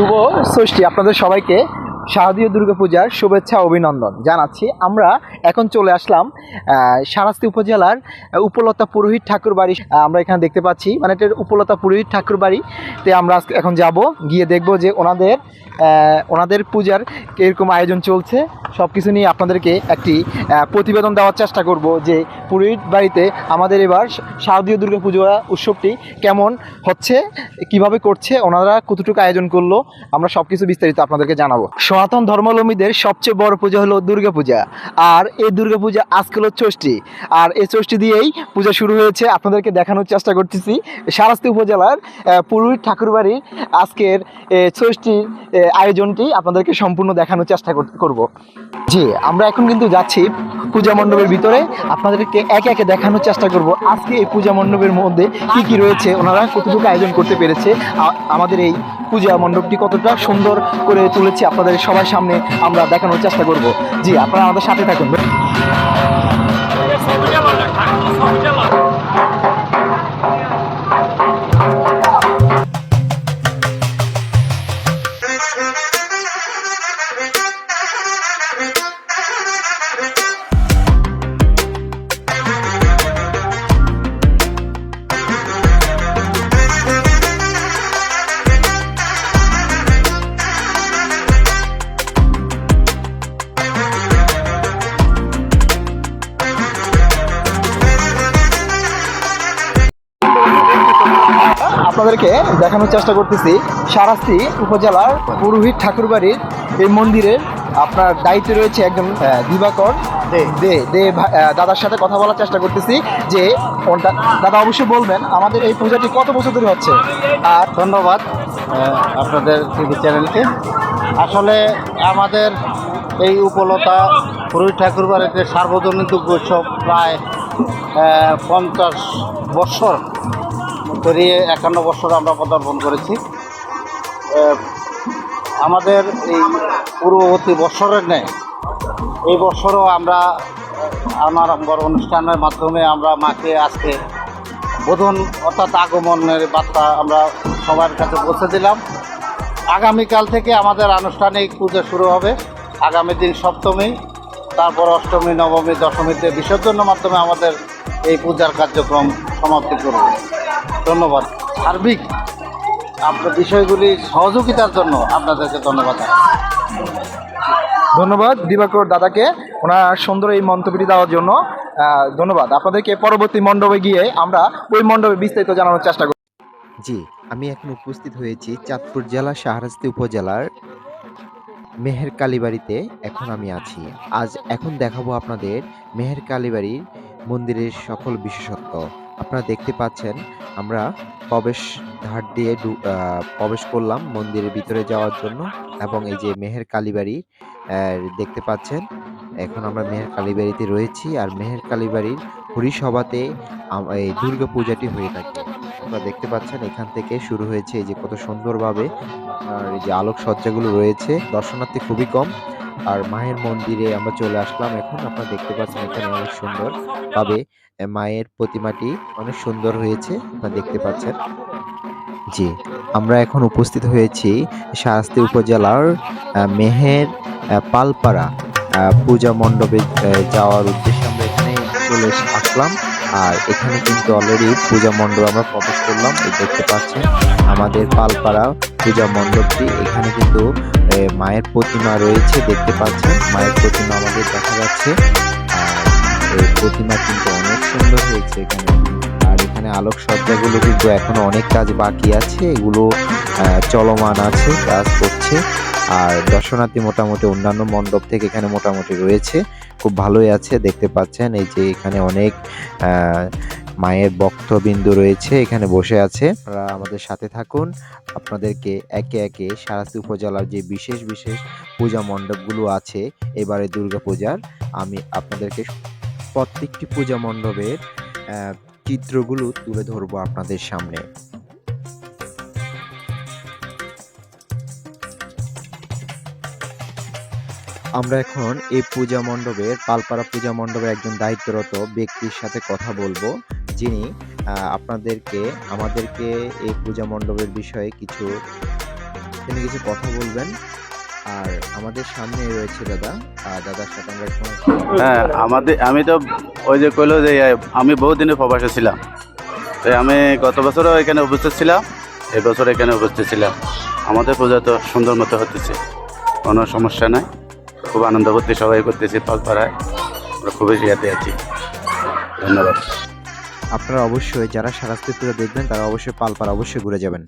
শুভ ষষ্ঠী আপনাদের সবাইকে। শারদীয় দুর্গাপূজার শুভেচ্ছা অভিনন্দন জানাচ্ছি। আমরা এখন চলে আসলাম সারাস্তি উপজেলার উপলতা পুরোহিত ঠাকুর বাড়ি। আমরা এখানে দেখতে পাচ্ছি মানে এটা উপলতা পুরোহিত ঠাকুর বাড়িতে আমরা এখন যাব, গিয়ে দেখব যে ওনাদের ওনাদের পূজার কীরকম আয়োজন চলছে। সব কিছু নিয়ে আপনাদেরকে একটি প্রতিবেদন দেওয়ার চেষ্টা করব যে পুরোহিত বাড়িতে আমাদের এবার শারদীয় দুর্গাপুজো উৎসবটি কেমন হচ্ছে, কীভাবে করছে, ওনারা কতটুকু আয়োজন করল, আমরা সব কিছু বিস্তারিত আপনাদেরকে জানাব। সনাতন ধর্মাবলম্বীদের সবচেয়ে বড় পূজা হলো দুর্গাপূজা। আর এই দুর্গাপূজা আজকে হলো ষষ্ঠী। আর এই ষষ্ঠী দিয়েই পূজা শুরু হয়েছে। আপনাদেরকে দেখানোর চেষ্টা করতেছি। সারাস্তি উপজেলার পুরোহিত ঠাকুরবাড়ির আজকের ষষ্ঠীর আয়োজনটি আপনাদেরকে সম্পূর্ণ দেখানোর চেষ্টা কর- করব। জি, আমরা এখন কিন্তু যাচ্ছি পূজা মণ্ডপের ভিতরে। আপনাদেরকে একে একে দেখানোর চেষ্টা করব। আজকে এই পূজা মণ্ডপের মধ্যে কি কি রয়েছে? ওনারা কতটুকু আয়োজন করতে পেরেছে? আমাদের এই পূজা মণ্ডপটি কতটা সুন্দর করে তুলেছে আপনাদের সবার সামনে আমরা দেখানোর চেষ্টা করব। জি আপনারা আমাদের সাথে থাকুন। আপনাদেরকে দেখানোর চেষ্টা করতেছি। সারাস্তি উপজেলার পুরোহিত ঠাকুরবাড়ির এই মন্দিরের আপনার দায়িত্বে রয়েছে একজন দিবাকর দে দে দাদার সাথে কথা বলার চেষ্টা করতেছি যে দাদা অবশ্যই বলবেন, আমাদের এই পূজাটি কত বছর ধরে হচ্ছে? আর ধন্যবাদ আপনাদের টিভি চ্যানেলকে আসলে আমাদের এই উপলতা পুরোহিত ঠাকুর বাড়িতে সার্বজনীন দুর্গ উৎসব প্রায় পঞ্চাশ বৎসর পেরিয়ে একান্ন বছর আমরা পদার্পণ করেছি। আমাদের এই পূর্ববর্তী বৎসরের নেই এই বছরও আমরা আমার অনুষ্ঠানের মাধ্যমে আমরা মাকে আজকে বোধন অর্থাৎ আগমনের বার্তা আমরা সবার কাছে পৌঁছে দিলাম। আগামীকাল থেকে আমাদের আনুষ্ঠানিক পুজো শুরু হবে, আগামী দিন সপ্তমী, তারপর অষ্টমী, নবমী, দশমীতে বিসর্জনের মাধ্যমে আমাদের এই পূজার কার্যক্রম সমাপ্তি করব। ধন্যবাদ। সার্বিক আপনার বিষয়গুলি সহযোগিতার জন্য আপনাদেরকে ধন্যবাদ ধন্যবাদ দিবাকর দাদাকে। ওনার সুন্দর এই মন্তব্যটি দেওয়ার জন্য ধন্যবাদ। আপনাদেরকে পরবর্তী মণ্ডপে গিয়ে আমরা ওই মণ্ডপে বিস্তারিত জানানোর চেষ্টা করব। জি আমি এখন উপস্থিত হয়েছি চাঁদপুর জেলা শাহরাস্তি উপজেলার মেহের কালীবাড়িতে। এখন আমি আছি। আজ এখন দেখাবো আপনাদের মেহের কালীবাড়ির মন্দিরের সকল বিশেষত্ব। আপনারা দেখতে পাচ্ছেন, আমরা প্রবেশ ধার দিয়ে প্রবেশ করলাম মন্দিরের ভিতরে যাওয়ার জন্য এবং এই যে মেহের কালীবাড়ি দেখতে পাচ্ছেন, এখন আমরা মেহের কালীবাড়িতে রয়েছি আর মেহের কালীবাড়ির হরিসভাতে এই দুর্গা পূজাটি হয়ে থাকে। আপনারা দেখতে পাচ্ছেন এখান থেকে শুরু হয়েছে এই যে কত সুন্দরভাবে, আর এই যে আলোকসজ্জাগুলো রয়েছে, দর্শনার্থী খুবই কম। আর মায়ের মন্দিরে আমরা চলে আসলাম এখন। আপনারা দেখতে পাচ্ছেন এখানে অনেক সুন্দর। ভাবে মায়ের প্রতিমাটি অনেক সুন্দর হয়েছে, আপনারা দেখতে পাচ্ছেন। জি, আমরা এখন উপস্থিত হয়েছি শাস্তি উপজেলার মেহের পালপাড়া পূজা মণ্ডপে যাওয়ার উদ্দেশ্যে। আমরা এখানে চলে আসলাম। আর এখানে কিন্তু অলরেডি পূজা মণ্ডপ আমরা প্রবেশ করলাম, এই দেখতে পাচ্ছেন। আমাদের পালপাড়া পূজা মণ্ডপটি, এখানে কিন্তু মায়ের প্রতিমা রয়েছে, দেখতে পাচ্ছেন। মায়ের প্রতিমা আমাদের দেখা যাচ্ছে। আর এই প্রতিমা কিন্তু অনেক সুন্দর হয়েছে এখানে। আর এখানে আলোকসজ্জাগুলো কিন্তু এখনও অনেক কাজ বাকি আছে, এগুলো চলমান আছে, কাজ করছে। আর দর্শনার্থী মোটামুটি অন্যান্য মণ্ডপ থেকে এখানে মোটামুটি রয়েছে। খুব ভালোই আছে, দেখতে পাচ্ছেন, এই যে এখানে অনেক মায়ের বক্তবিন্দু রয়েছে, এখানে বসে আছে। আপনারা আমাদের সাথে থাকুন। আপনাদেরকে একে একে সারাস্তি উপজেলার যে বিশেষ বিশেষ পূজা মণ্ডপগুলো আছে, এবারে দুর্গা পূজার আমি আপনাদেরকে প্রত্যেকটি পূজা মণ্ডপের চিত্রগুলো তুলে ধরবো আপনাদের সামনে। আমরা এখন এই পূজা মণ্ডপের পালপাড়া পূজা মণ্ডপে একজন দায়িত্বরত ব্যক্তির সাথে কথা বলব। যিনি আপনাদেরকে, আমাদেরকে এই পূজা মণ্ডপের বিষয়ে কিছু, তিনি কিছু কথা বলবেন। আর আমাদের সামনে রয়েছে দাদা আহ, দাদার সাথে আমরা হ্যাঁ আমাদের আমি তো ওই যে কইলো যে আমি বহুদিনের প্রবাসে ছিলাম। তো আমি গত বছরও এখানে উপস্থিত ছিলাম এই বছর এখানে উপস্থিত ছিলাম। আমাদের পূজা তো সুন্দর মতো হতেছে কোনো সমস্যা নাই। খুব আনন্দ করতে সবাই করতেছি পালপাড়ায় আমরা খুবই ইয়াতে আছি। ধন্যবাদ। আপনারা অবশ্যই যারা সারাস্তি পুজো দেখবেন তারা অবশ্যই পালপাড়া অবশ্যই ঘুরে যাবেন।